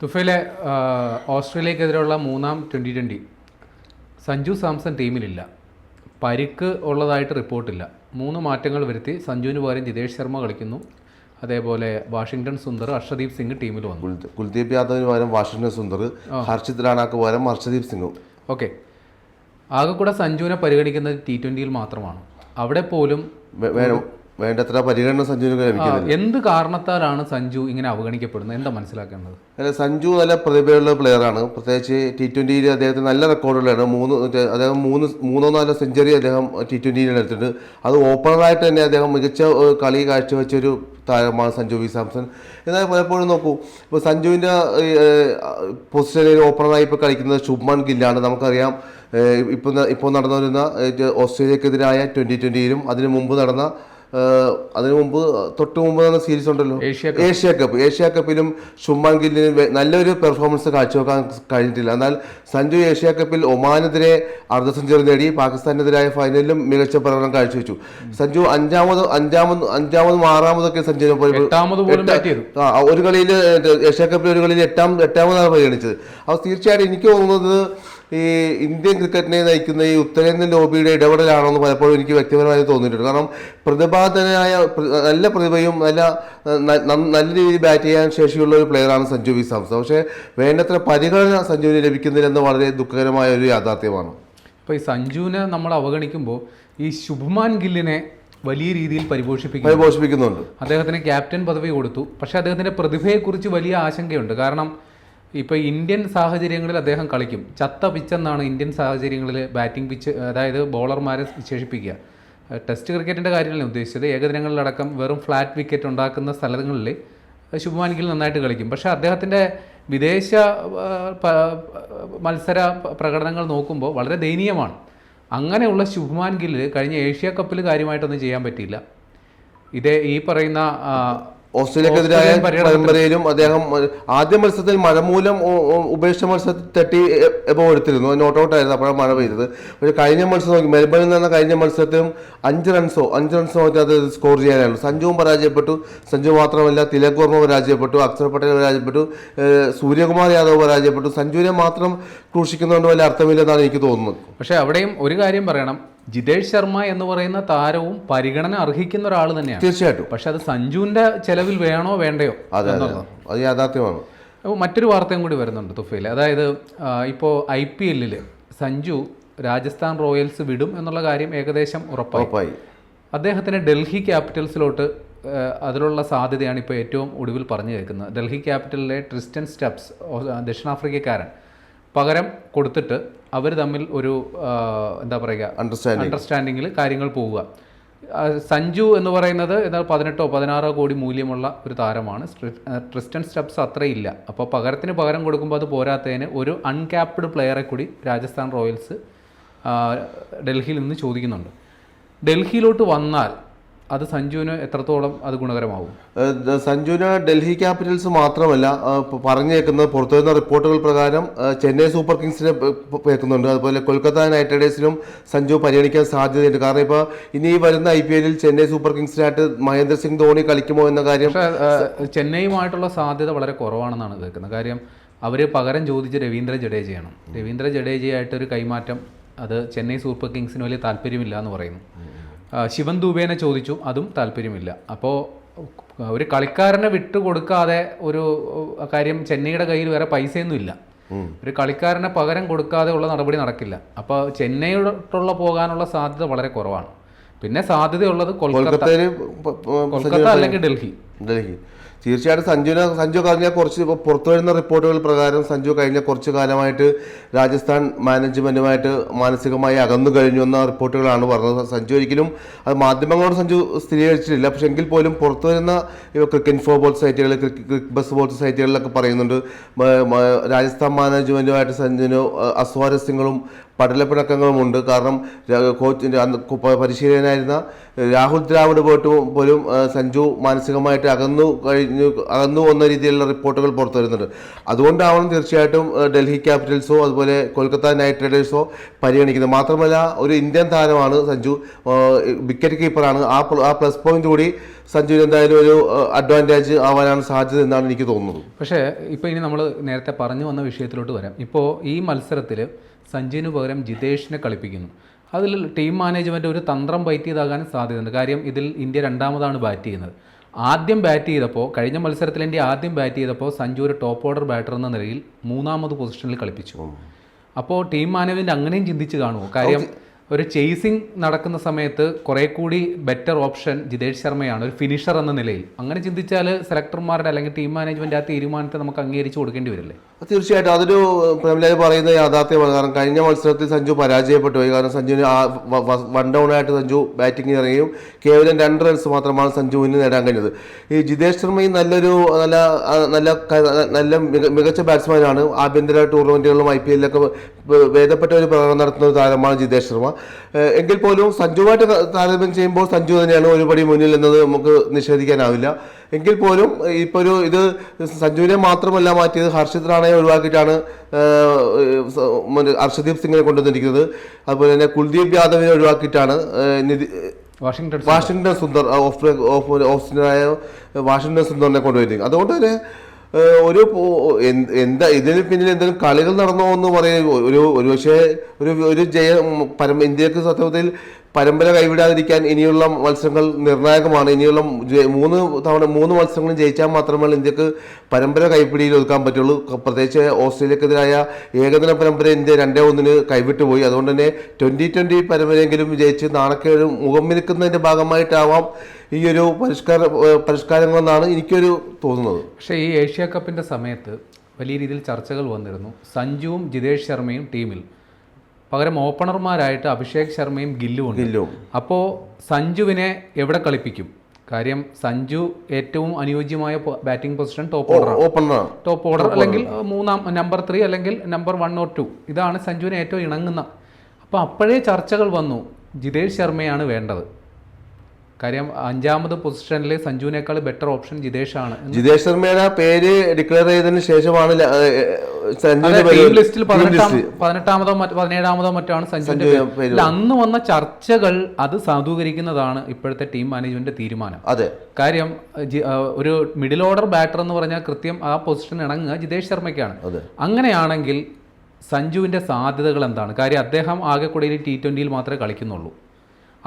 തുഫയിലെ ഓസ്ട്രേലിയക്കെതിരെയുള്ള മൂന്നാം twenty twenty Sanju Samson ടീമിലില്ല. പരിക്ക് ഉള്ളതായിട്ട് റിപ്പോർട്ടില്ല. മൂന്ന് മാറ്റങ്ങൾ വരുത്തി സഞ്ജുവിന് പകരം ജിതേഷ് ശർമ്മ കളിക്കുന്നു. അതേപോലെ വാഷിംഗ്ടൺ സുന്ദർ ഹർഷദീപ് സിംഗ് ടീമിൽ വന്നു. കുൽദീപ് യാദവിന് പകരം വാഷിംഗ്ടൺ സുന്ദർ ഹർഷിത് റാണാക്ക് പകരം ഹർഷദീപ് സിംഗും. ഓക്കെ. ആകെ കൂടെ സഞ്ജുവിനെ പരിഗണിക്കുന്നത് ടി ട്വന്റിയിൽ മാത്രമാണ്. അവിടെ പോലും വേണ്ടത്ര പരിഗണന സഞ്ജുവിന് ലഭിക്കുന്നത് എന്ത് കാരണത്താലാണ് സഞ്ജു ഇങ്ങനെ അവഗണിക്കപ്പെടുന്നത്? എന്താ മനസ്സിലാക്കേണ്ടത്? അല്ല സഞ്ജു നല്ല പ്രതിഭയുള്ള പ്ലെയറാണ്. പ്രത്യേകിച്ച് ടി ട്വന്റിയിൽ അദ്ദേഹത്തിന് നല്ല റെക്കോർഡുകളാണ്. മൂന്ന് അദ്ദേഹം മൂന്ന് മൂന്നോ നാലോ സെഞ്ചുറി അദ്ദേഹം ടി ട്വന്റിയിൽ എടുത്തിട്ടുണ്ട്. അത് ഓപ്പണറായിട്ട് തന്നെ അദ്ദേഹം മികച്ച കളി കളി കാഴ്ചവെച്ചൊരു താരമാണ് സഞ്ജു വി. സാംസൺ. എന്നാൽ പലപ്പോഴും നോക്കൂ ഇപ്പോൾ സഞ്ജുവിന്റെ പൊസിഷനിൽ ഓപ്പണറായി ഇപ്പോൾ കളിക്കുന്നത് ശുഭ്മൻ ഗില്ലാണ്. നമുക്കറിയാം ഇപ്പോൾ ഇപ്പോൾ നടന്നു വരുന്ന ഓസ്ട്രേലിയക്കെതിരായ ട്വന്റി ട്വന്റിയിലും അതിനു മുമ്പ് നടന്ന അതിനു മുമ്പ് തൊട്ട് മുമ്പ് നടന്ന സീരീസ് ഉണ്ടല്ലോ. Asia cup. ഏഷ്യ കപ്പിലും ഷുമാൻ ഗില്ലിന് നല്ലൊരു പെർഫോമൻസ് കാഴ്ചവെക്കാൻ കഴിഞ്ഞിട്ടില്ല. എന്നാൽ സഞ്ജു ഏഷ്യ കപ്പിൽ ഒമാനെതിരെ അർദ്ധ സെഞ്ചുറി നേടി പാകിസ്ഥാനെതിരായ ഫൈനലിലും മികച്ച പ്രകടനം കാഴ്ചവെച്ചു. സഞ്ജു അഞ്ചാമത് അഞ്ചാമത് അഞ്ചാമതും ആറാമതൊക്കെ സഞ്ജുവിനെ ചെയ്തു ഒരു കളിയിൽ ഏഷ്യ കപ്പിൽ ഒരു കളിയിൽ എട്ടാം എട്ടാമതാണ് പരിഗണിച്ചത്. അപ്പോൾ തീർച്ചയായിട്ടും എനിക്ക് തോന്നുന്നത് ഈ ഇന്ത്യൻ ക്രിക്കറ്റിനെ നയിക്കുന്ന ഈ ഉത്തരേന്ത്യൻ ലോബിയുടെ ഇടപെടലാണെന്ന് പലപ്പോഴും എനിക്ക് വ്യക്തിപരമായി തോന്നിയിട്ടുണ്ട്. കാരണം പ്രതിഭാതനായ പ്ര- നല്ല പ്രതിഭയും നല്ല നല്ല രീതിയിൽ ബാറ്റ് ചെയ്യാൻ ശേഷിയുള്ള ഒരു പ്ലെയറാണ് സഞ്ജു വി. സാംസൺ. പക്ഷേ വേണ്ടത്ര പരിഗണന സഞ്ജുവിന് ലഭിക്കുന്നില്ലെന്ന് വളരെ ദുഃഖകരമായ ഒരു യാഥാർത്ഥ്യമാണ്. ഇപ്പോൾ ഈ സഞ്ജുവിനെ നമ്മൾ അവഗണിക്കുമ്പോൾ ഈ ശുഭ്മാൻ ഗില്ലിനെ വലിയ രീതിയിൽ പരിപോഷിപ്പിക്കുന്നു. പരിപോഷിപ്പിക്കുന്നുണ്ട്. അദ്ദേഹത്തിന് ക്യാപ്റ്റൻ പദവി കൊടുത്തു. പക്ഷേ അദ്ദേഹത്തിന്റെ പ്രതിഭയെക്കുറിച്ച് വലിയ ആശങ്കയുണ്ട്. കാരണം ഇപ്പോൾ ഇന്ത്യൻ സാഹചര്യങ്ങളിൽ അദ്ദേഹം കളിക്കും. ചത്ത പിച്ചെന്നാണ് ഇന്ത്യൻ സാഹചര്യങ്ങളിൽ ബാറ്റിംഗ് പിച്ച് അതായത് ബോളർമാരെ വിശേഷിപ്പിക്കുക. ടെസ്റ്റ് ക്രിക്കറ്റിന്റെ കാര്യമല്ല ഉദ്ദേശിച്ചത്? ഏകദിനങ്ങളിലടക്കം വെറും ഫ്ലാറ്റ് വിക്കറ്റ് ഉണ്ടാക്കുന്ന സ്ഥലങ്ങളിൽ ശുഭ്മാൻ ഗിൽ നന്നായിട്ട് കളിക്കും. പക്ഷേ അദ്ദേഹത്തിന്റെ വിദേശ മത്സര പ്രകടനങ്ങൾ നോക്കുമ്പോൾ വളരെ ദയനീയമാണ്. അങ്ങനെയുള്ള ശുഭമാൻ ഗില്ല് കഴിഞ്ഞ ഏഷ്യ കപ്പിൽ കാര്യമായിട്ടൊന്നും ചെയ്യാൻ പറ്റിയില്ല. ഇതേ ഈ പറയുന്ന ഓസ്ട്രേലിയക്കെതിരായ പരമ്പരയിലും അദ്ദേഹം ആദ്യ മത്സരത്തിൽ മഴ മൂലം ഉപേക്ഷിച്ച മത്സരത്തിൽ തട്ടി എബോ എടുത്തിരുന്നു നോട്ട് ഔട്ട് ആയിരുന്നു. അപ്പോഴാണ് മഴ പെയ്തത്. പക്ഷേ കഴിഞ്ഞ മത്സരം നോക്കി. മെൽബണിൽ നടന്ന കഴിഞ്ഞ മത്സരത്തിലും അഞ്ച് റൺസോ അഞ്ച് റൺസോ മറ്റേ അത് സ്കോർ ചെയ്യാനായിരുന്നു. സഞ്ജുവും പരാജയപ്പെട്ടു. സഞ്ജു മാത്രമല്ല തിലക് വർമ്മ പരാജയപ്പെട്ടു. അക്ഷർ പട്ടേൽ പരാജയപ്പെട്ടു. സൂര്യകുമാർ യാദവ് പരാജയപ്പെട്ടു. സഞ്ജുവിനെ മാത്രം ക്രൂശിക്കുന്നതുകൊണ്ട് വലിയ അർത്ഥമില്ലെന്നാണ് എനിക്ക് തോന്നുന്നത്. പക്ഷേ അവിടെയും ഒരു കാര്യം പറയണം. ജിതേഷ് ശർമ്മ എന്ന് പറയുന്ന താരവും പരിഗണന അർഹിക്കുന്ന ഒരാൾ തന്നെയാണ്. തീർച്ചയായിട്ടും. പക്ഷെ അത് സഞ്ജുവിന്റെ ചെലവിൽ വേണോ വേണ്ടയോ അതെ യാഥാർത്ഥ്യമാണ്. അപ്പോൾ മറ്റൊരു വാർത്തയും കൂടി വരുന്നുണ്ട് തുഫയിൽ അതായത് ഇപ്പോൾ ഐ പി എല്ലിൽ സഞ്ജു രാജസ്ഥാൻ റോയൽസ് വിടും എന്നുള്ള കാര്യം ഏകദേശം ഉറപ്പായി. അദ്ദേഹത്തിന് ഡൽഹി ക്യാപിറ്റൽസിലോട്ട് അതിനുള്ള അതിലുള്ള സാധ്യതയാണ് ഇപ്പോൾ ഏറ്റവും ഒടുവിൽ പറഞ്ഞു കേൾക്കുന്നത്. ഡൽഹി ക്യാപിറ്റലിലെ ട്രിസ്റ്റൻ സ്റ്റെപ്സ് ദക്ഷിണാഫ്രിക്കക്കാരൻ പകരം കൊടുത്തിട്ട് അവർ തമ്മിൽ ഒരു എന്താ പറയുക അണ്ടർസ്റ്റാൻഡിങ് അണ്ടർസ്റ്റാൻഡിങ്ങിൽ കാര്യങ്ങൾ പോവുക. സഞ്ജു എന്ന് പറയുന്നത് എന്നാൽ പതിനെട്ടോ പതിനാറോ കോടി മൂല്യമുള്ള ഒരു താരമാണ്. ട്രിസ്റ്റൻ സ്റ്റെപ്സ് അത്രയില്ല. അപ്പോൾ പകരത്തിന് പകരം കൊടുക്കുമ്പോൾ അത് പോരാത്തതിന് ഒരു അൺക്യാപ്ഡ് പ്ലെയറെ കൂടി രാജസ്ഥാൻ റോയൽസ് ഡൽഹിയിൽ നിന്ന് ചോദിക്കുന്നുണ്ട്. ഡൽഹിയിലോട്ട് വന്നാൽ അത് സഞ്ജുവിന് എത്രത്തോളം അത് ഗുണകരമാവും? സഞ്ജുവിന് ഡൽഹി ക്യാപിറ്റൽസ് മാത്രമല്ല പറഞ്ഞേക്കുന്നത് പുറത്തുവരുന്ന റിപ്പോർട്ടുകൾ പ്രകാരം ചെന്നൈ സൂപ്പർ കിങ്സിനെ കേൾക്കുന്നുണ്ട് അതുപോലെ കൊൽക്കത്ത നൈറ്റ് റൈഡേഴ്സിനും സഞ്ജു പരിഗണിക്കാൻ സാധ്യതയുണ്ട്. കാരണം ഇപ്പോൾ ഇനി വരുന്ന ഐ പി എല്ലിൽ ചെന്നൈ സൂപ്പർ കിങ്സിനായിട്ട് മഹേന്ദ്ര സിംഗ് ധോണി കളിക്കുമോ എന്ന കാര്യം ചെന്നൈയുമായിട്ടുള്ള സാധ്യത വളരെ കുറവാണെന്നാണ് കേൾക്കുന്നത്. കാര്യം അവർ പകരം ചോദിച്ച് രവീന്ദ്ര ജഡേജയാണ്. രവീന്ദ്ര ജഡേജയായിട്ട് ഒരു കൈമാറ്റം അത് ചെന്നൈ സൂപ്പർ കിങ്സിന് വലിയ താല്പര്യമില്ല എന്ന് പറയുന്നു. ശിവൻ ദുബേനെ ചോദിച്ചു അതും താല്പര്യമില്ല. അപ്പോൾ ഒരു കളിക്കാരനെ വിട്ടുകൊടുക്കാതെ ഒരു കാര്യം ചെന്നൈയുടെ കയ്യിൽ വേറെ പൈസയൊന്നും ഇല്ല. ഒരു കളിക്കാരനെ പകരം കൊടുക്കാതെ ഉള്ള നടപടി നടക്കില്ല. അപ്പോൾ ചെന്നൈയോട്ടുള്ള പോകാനുള്ള സാധ്യത വളരെ കുറവാണ്. പിന്നെ സാധ്യതയുള്ളത് കൊൽക്കത്ത. കൊൽക്കത്ത അല്ലെങ്കിൽ ഡൽഹി. ഡൽഹി. തീർച്ചയായിട്ടും സഞ്ജുവിനെ സഞ്ജു കഴിഞ്ഞ കുറച്ച് ഇപ്പോൾ പുറത്തു വരുന്ന റിപ്പോർട്ടുകൾ പ്രകാരം സഞ്ജു കഴിഞ്ഞ കുറച്ച് കാലമായിട്ട് രാജസ്ഥാൻ മാനേജ്മെന്റുമായിട്ട് മാനസികമായി അകന്നു കഴിഞ്ഞു എന്ന റിപ്പോർട്ടുകളാണ് പറഞ്ഞത്. സഞ്ജു ഒരിക്കലും അത് മാധ്യമങ്ങളോട് സഞ്ജു സ്ഥിരീകരിച്ചിട്ടില്ല. പക്ഷെ എങ്കിൽ പോലും പുറത്തു വരുന്ന ക്രിക്കറ്റ് ഇൻഫോബോൾ സൈറ്റുകൾ ക്രിക്ക് ബസ് ബോൾ സൈറ്റുകളിലൊക്കെ പറയുന്നുണ്ട്. രാജസ്ഥാൻ മാനേജ്മെന്റുമായിട്ട് സഞ്ജുവിന് അസ്വാരസ്യങ്ങളും പടലപ്പിണക്കങ്ങളുമുണ്ട് കാരണം കോച്ച് അന്ന് പരിശീലകനായിരുന്ന രാഹുൽ ദ്രാവിഡ് പോയിട്ട് പോലും സഞ്ജു മാനസികമായിട്ട് അകന്നു കഴിഞ്ഞു അകന്നു വന്ന രീതിയിലുള്ള റിപ്പോർട്ടുകൾ പുറത്തു വരുന്നുണ്ട്. അതുകൊണ്ടാവണം തീർച്ചയായിട്ടും ഡൽഹി ക്യാപിറ്റൽസോ അതുപോലെ കൊൽക്കത്ത നൈറ്റ് റൈഡേഴ്സോ പരിഗണിക്കുന്നത്. മാത്രമല്ല ഒരു ഇന്ത്യൻ താരമാണ് സഞ്ജു. വിക്കറ്റ് കീപ്പറാണ്. ആ ആ പ്ലസ് പോയിന്റ് കൂടി സഞ്ജുവിന് എന്തായാലും ഒരു അഡ്വാന്റേജ് ആവാനാണ് സാധ്യത എന്നാണ് എനിക്ക് തോന്നുന്നത്. പക്ഷേ ഇപ്പോൾ ഇനി നമ്മൾ നേരത്തെ പറഞ്ഞു വന്ന വിഷയത്തിലോട്ട് വരാം. ഇപ്പോൾ ഈ മത്സരത്തിൽ സഞ്ജുവിന് പകരം ജിതേഷിനെ കളിപ്പിക്കുന്നു. അതിൽ ടീം മാനേജ്മെന്റ് ഒരു തന്ത്രം പയറ്റിയതാകാൻ സാധ്യതയുണ്ട്. കാര്യം ഇതിൽ ഇന്ത്യ രണ്ടാമതാണ് ബാറ്റ് ചെയ്യുന്നത്. ആദ്യം ബാറ്റ് ചെയ്തപ്പോൾ കഴിഞ്ഞ മത്സരത്തിൽ ഇന്ത്യ ആദ്യം ബാറ്റ് ചെയ്തപ്പോൾ സഞ്ജു ഒരു ടോപ്പ് ഓർഡർ ബാറ്റർ എന്ന നിലയിൽ മൂന്നാമത് പൊസിഷനിൽ കളിപ്പിച്ചു. അപ്പോൾ ടീം മാനേജ്മെന്റ് അങ്ങനെയും ചിന്തിച്ച് കാണുമോ? കാര്യം ഒരു ചേസിങ് നടക്കുന്ന സമയത്ത് കുറെ കൂടി ബെറ്റർ ഓപ്ഷൻ ജിതേഷ് ശർമ്മയാണ് ഒരു ഫിനിഷർ എന്ന നിലയിൽ. അങ്ങനെ ചിന്തിച്ചാൽ സെലക്ടർമാരുടെ അല്ലെങ്കിൽ ടീം മാനേജ്മെന്റ് ആ തീരുമാനത്തെ നമുക്ക് അംഗീകരിച്ച് കൊടുക്കേണ്ടി വരില്ലേ? തീർച്ചയായിട്ടും. അതൊരു പ്രേംലാൽ പറയുന്ന യാഥാർത്ഥ്യമാണ് കാരണം കഴിഞ്ഞ മത്സരത്തിൽ സഞ്ജു പരാജയപ്പെട്ടു പോയി. കാരണം സഞ്ജുവിന് വൺ ഡൗൺ ആയിട്ട് സഞ്ജു ബാറ്റിംഗ് ഇറങ്ങിയും കേവലം രണ്ട് റൺസ് മാത്രമാണ് സഞ്ജുവിന് നേടാൻ കഴിഞ്ഞത്. ഈ ജിതേഷ് ശർമ്മയും നല്ലൊരു നല്ല നല്ല നല്ല മിക- മികച്ച ബാറ്റ്സ്മാനാണ് ആഭ്യന്തര ടൂർണമെന്റുകളിലും ഐ പി എല്ലിലൊക്കെ ഭേദപ്പെട്ട ഒരു പ്രകടനം നടത്തുന്ന ഒരു താരമാണ് ജിതേഷ് ശർമ്മ. എങ്കിൽ പോലും സഞ്ജുവായിട്ട് താരതമ്യം ചെയ്യുമ്പോൾ സഞ്ജു തന്നെയാണ് ഒരുപടി മുന്നിൽ എന്നത് നമുക്ക് നിഷേധിക്കാനാവില്ല എങ്കിൽ പോലും ഇപ്പോൾ ഒരു ഇത് സഞ്ജുവിനെ മാത്രമല്ല മാറ്റിയത് ഹർഷിത് റാണയെ ഒഴിവാക്കിയിട്ടാണ് ഹർഷദീപ് സിംഗിനെ കൊണ്ടുവന്നിരിക്കുന്നത് അതുപോലെ തന്നെ കുൽദീപ് യാദവിനെ ഒഴിവാക്കിയിട്ടാണ് NITI Washington Washington Sundar off off off Washington സുന്ദറിനെ കൊണ്ടുവരുന്നത് അതുകൊണ്ട് തന്നെ ഒരു എന്താ ഇതിന് പിന്നിൽ എന്തെങ്കിലും കളികൾ നടന്നോ എന്ന് പറയുന്നത് ഒരു ഒരു പക്ഷേ ഒരു ഒരു ജയ പരമ ഇന്ത്യയ്ക്ക് സത്യത്തിൽ പരമ്പര കൈവിടാതിരിക്കാൻ ഇനിയുള്ള മത്സരങ്ങൾ നിർണായകമാണ്. ഇനിയുള്ള മൂന്ന് തവണ മൂന്ന് മത്സരങ്ങളും ജയിച്ചാൽ മാത്രമേ ഇന്ത്യയ്ക്ക് പരമ്പര കൈപ്പിടിയിൽ ഒതുക്കാൻ പറ്റുള്ളൂ. പ്രത്യേകിച്ച് ഓസ്ട്രേലിയക്കെതിരായ ഏകദിന പരമ്പര ഇന്ത്യ രണ്ടേ ഒന്നിന് കൈവിട്ടുപോയി അതുകൊണ്ട് തന്നെ ട്വന്റി ട്വന്റി പരമ്പരയെങ്കിലും ജയിച്ച് നാണക്കേട് മുഖം മിനുക്കുന്നതിന്റെ ഭാഗമായിട്ടാവാം ഈ ഒരു പരിഷ്കാര പരിഷ്കാരങ്ങളെന്നാണ് എനിക്കൊരു തോന്നുന്നത്. പക്ഷേ ഈ ഏഷ്യ കപ്പിന്റെ സമയത്ത് വലിയ രീതിയിൽ ചർച്ചകൾ വന്നിരുന്നു. സഞ്ജുവും ജിതേഷ് ശർമ്മയും ടീമിൽ. പകരം ഓപ്പണർമാരായിട്ട് അഭിഷേക് ശർമ്മയും ഗില്ലും ഉണ്ട്. ഇല്ലും അപ്പോൾ സഞ്ജുവിനെ എവിടെ കളിപ്പിക്കും? കാര്യം സഞ്ജു ഏറ്റവും അനുയോജ്യമായ ബാറ്റിംഗ് പൊസിഷൻ ടോപ്പ് ഓർഡർ ഓപ്പണറാണ് ടോപ്പ് ഓർഡർ അല്ലെങ്കിൽ മൂന്നാം നമ്പർ ത്രീ അല്ലെങ്കിൽ നമ്പർ വൺ ഓർ ടു ഇതാണ് സഞ്ജുവിന് ഏറ്റവും ഇണങ്ങുന്ന. അപ്പോൾ അപ്പോഴേ ചർച്ചകൾ വന്നു. ജിതേഷ് ശർമ്മയാണ് വേണ്ടത്. കാര്യം അഞ്ചാമത് പൊസിഷനിൽ സഞ്ജുവിനേക്കാൾ ബെറ്റർ ഓപ്ഷൻ ജിതേഷ് ആണ് ജിതേഷ് ശർമ്മയുടെ പേര് ഡിക്ലെയർ ചെയ്തതിന് ശേഷമാണ് ടീം ലിസ്റ്റിൽ. പതിനെട്ടാമതോ മറ്റ് പതിനേഴാമതോ മറ്റാണ് സഞ്ജുവിന്റെ സഞ്ജുവിന്റെ. പേര്. അന്ന് വന്ന ചർച്ചകൾ അത് സാധൂകരിക്കുന്നതാണ് ഇപ്പോഴത്തെ ടീം മാനേജ്മെന്റ് തീരുമാനം. അതെ. കാര്യം ഒരു മിഡിൽ ഓർഡർ ബാറ്റർ എന്ന് പറഞ്ഞാൽ കൃത്യം ആ പൊസിഷൻ ഇണങ്ങുക ജിതേഷ് ശർമ്മയ്ക്കാണ്. അങ്ങനെയാണെങ്കിൽ സഞ്ജുവിന്റെ സാധ്യതകൾ എന്താണ്? കാര്യം അദ്ദേഹം ആകെ കൂടെ ടി ട്വന്റിയിൽ മാത്രമേ കളിക്കുന്നുള്ളൂ.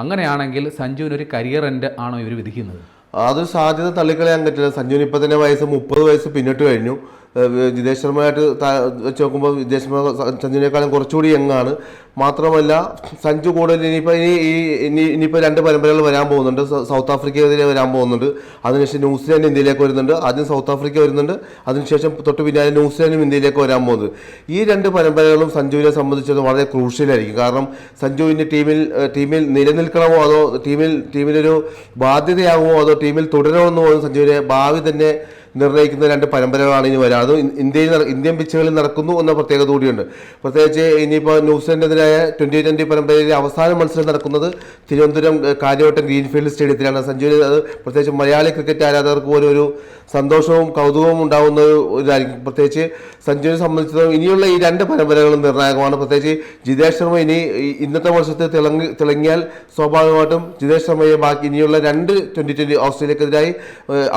അങ്ങനെയാണെങ്കിൽ സഞ്ജുവിന് ഒരു കരിയർ എൻഡ് ആണോ ഇവർ വിധിക്കുന്നത്? അതൊരു സാധ്യത തള്ളിക്കളയാൻ പറ്റില്ല. സഞ്ജുവിന് ഇപ്പൊ തന്നെ വയസ്സ് മുപ്പത് വയസ്സ് പിന്നിട്ട് കഴിഞ്ഞു. താ- വെച്ച് നോക്കുമ്പോൾ ശർമ്മ സഞ്ജുവിനേക്കാളും കുറച്ചുകൂടി എങ്ങാണ് മാത്രമല്ല സഞ്ജു കൂടുതൽ ഇനിയിപ്പോൾ ഇനി ഈ ഇനി ഇനിയിപ്പോൾ രണ്ട് പരമ്പരകൾ വരാൻ പോകുന്നുണ്ട്. സൗത്ത് ആഫ്രിക്കയിലെ വരാൻ പോകുന്നുണ്ട്. അതിനുശേഷം ന്യൂസിലാൻഡ് ഇന്ത്യയിലേക്ക് വരുന്നുണ്ട്. ആദ്യം സൗത്ത് ആഫ്രിക്ക വരുന്നുണ്ട്. അതിനുശേഷം തൊട്ട് പിന്നാലെ ന്യൂസിലാൻഡും ഇന്ത്യയിലേക്ക് വരാൻ പോകുന്നത്. ഈ രണ്ട് പരമ്പരകളും സഞ്ജുവിനെ സംബന്ധിച്ചത് വളരെ ക്രൂഷ്യലായിരിക്കും. കാരണം സഞ്ജു ഇനി ടീമിൽ ടീമിൽ നിലനിൽക്കണമോ അതോ ടീമിൽ ടീമിലൊരു ബാധ്യതയാകുമോ അതോ ടീമിൽ തുടരണമെന്നോ എന്ന് സഞ്ജുവിനെ ഭാവി തന്നെ നിർണയിക്കുന്ന രണ്ട് പരമ്പരകളാണ് ഇനി വരാം. അത് ഇന്ത്യയിൽ ഇന്ത്യൻ പിച്ചുകളിൽ നടക്കുന്നു എന്ന പ്രത്യേകത കൂടിയുണ്ട്. പ്രത്യേകിച്ച് ഇനിയിപ്പോൾ ന്യൂസിലൻഡിനെതിരായ ട്വന്റി ട്വന്റി പരമ്പരയിലെ അവസാന മത്സരം നടക്കുന്നത് തിരുവനന്തപുരം കാര്യവട്ടം ഗ്രീൻഫീൽഡ് സ്റ്റേഡിയത്തിലാണ്. സഞ്ജുവിന് അത് പ്രത്യേകിച്ച് മലയാളി ക്രിക്കറ്റ് ആരാധകർക്ക് പോലും ഒരു സന്തോഷവും കൗതുകവും ഉണ്ടാകുന്ന ഒരു ഇതായിരിക്കും പ്രത്യേകിച്ച് സഞ്ജുവിനെ സംബന്ധിച്ചിടത്തോളം ഇനിയുള്ള ഈ രണ്ട് പരമ്പരകളും നിർണായകമാണ്. പ്രത്യേകിച്ച് ജിതേഷ് ശർമ്മ ഇനി ഇന്നത്തെ വർഷത്തെ തിളങ്ങി തിളങ്ങിയാൽ സ്വാഭാവികമായിട്ടും ജിതേഷ് ശർമ്മയെ ബാക്കി ഇനിയുള്ള രണ്ട് ട്വന്റി ട്വന്റി ഓസ്ട്രേലിയക്കെതിരായി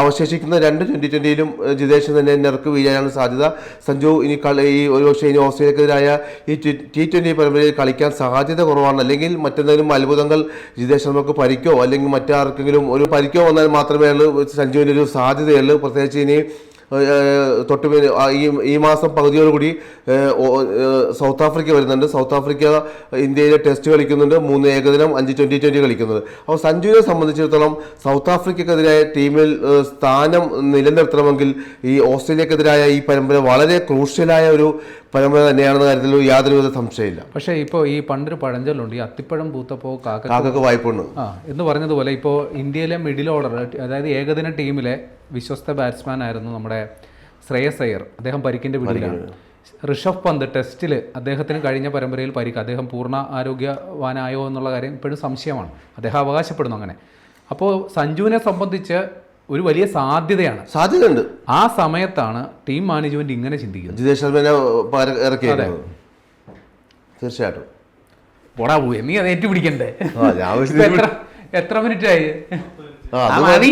അവശേഷിക്കുന്ന രണ്ട് ട്വന്റി ട്വന്റിയിലും ജിതേഷ് തന്നെ നിറക്ക് വീഴാനാണ് സാധ്യത. സഞ്ജു ഇനി കളി ഈ ഒരു പക്ഷേ ഇനി ഓസ്ട്രേലിയക്കെതിരായ ഈ ടി ട്വന്റി പരമ്പരയിൽ കളിക്കാൻ സാധ്യത കുറവാണ്. അല്ലെങ്കിൽ മറ്റെന്തെങ്കിലും അത്ഭുതങ്ങൾ ജിതേഷ് ശർമ്മക്ക് പരിക്കോ അല്ലെങ്കിൽ മറ്റാർക്കെങ്കിലും ഒരു പരിക്കോ വന്നാൽ മാത്രമേ ഉള്ളൂ സഞ്ജുവിന് ഒരു സാധ്യതയുള്ളൂ. പ്രത്യേകിച്ച് ഇനി തൊട്ട് ഈ ഈ മാസം പകുതിയോടുകൂടി സൗത്ത് ആഫ്രിക്ക വരുന്നുണ്ട്. സൗത്ത് ആഫ്രിക്ക ഇന്ത്യയിലെ ടെസ്റ്റ് കളിക്കുന്നുണ്ട്. മൂന്ന് ഏകദിനം അഞ്ച് ട്വന്റി ട്വന്റി കളിക്കുന്നുണ്ട് അപ്പോൾ സഞ്ജുവിനെ സംബന്ധിച്ചിടത്തോളം സൗത്ത് ആഫ്രിക്കക്കെതിരായ ടീമിൽ സ്ഥാനം നിലനിർത്തണമെങ്കിൽ ഈ ഓസ്ട്രേലിയക്കെതിരായ ഈ പരമ്പര വളരെ ക്രൂഷ്യലായ ഒരു പരമ്പര തന്നെയാണെന്ന കാര്യത്തിൽ യാതൊരുവിധ സംശയമില്ല. പക്ഷേ ഇപ്പോൾ ഈ പണ്ടൊരു പഴഞ്ചൊല്ലുണ്ട്. ഈ അത്തിപ്പഴം പൂത്തപ്പോൾ കാക്ക കാക്കക്ക് വായ്പ എന്ന് പറഞ്ഞതുപോലെ ഇപ്പോൾ ഇന്ത്യയിലെ മിഡിൽ ഓർഡർ അതായത് ഏകദിന ടീമിലെ വിശ്വസ്ത ബാറ്റ്സ്മാൻ ആയിരുന്നു നമ്മുടെ ശ്രേയസ് അയ്യർ. അദ്ദേഹം പരിക്കിന്റെ പിടിയിലാണ്. ഋഷഭ് പന്ത് ടെസ്റ്റിൽ അദ്ദേഹത്തിന് കഴിഞ്ഞ പരമ്പരയിൽ പരിക്ക്. അദ്ദേഹം പൂർണ ആരോഗ്യവാനായോ എന്നുള്ള കാര്യം ഇപ്പോഴും സംശയമാണ്. അദ്ദേഹം അവകാശപ്പെടുന്നു അങ്ങനെ. അപ്പോൾ സഞ്ജുവിനെ സംബന്ധിച്ച് ഒരു വലിയ സാധ്യതയാണ്. സാധ്യതയുണ്ട്. ആ സമയത്താണ് ടീം മാനേജ്മെന്റ് ഇങ്ങനെ ചിന്തിക്കുന്നത്. തീർച്ചയായിട്ടും. പോടാ പോയി നീ അത് ഏറ്റുപിടിക്കണ്ടേ? എത്ര മിനിറ്റ് ആയി? ആ, ആ, അത് മതി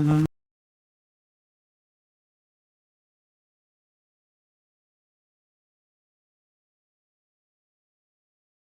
മതി.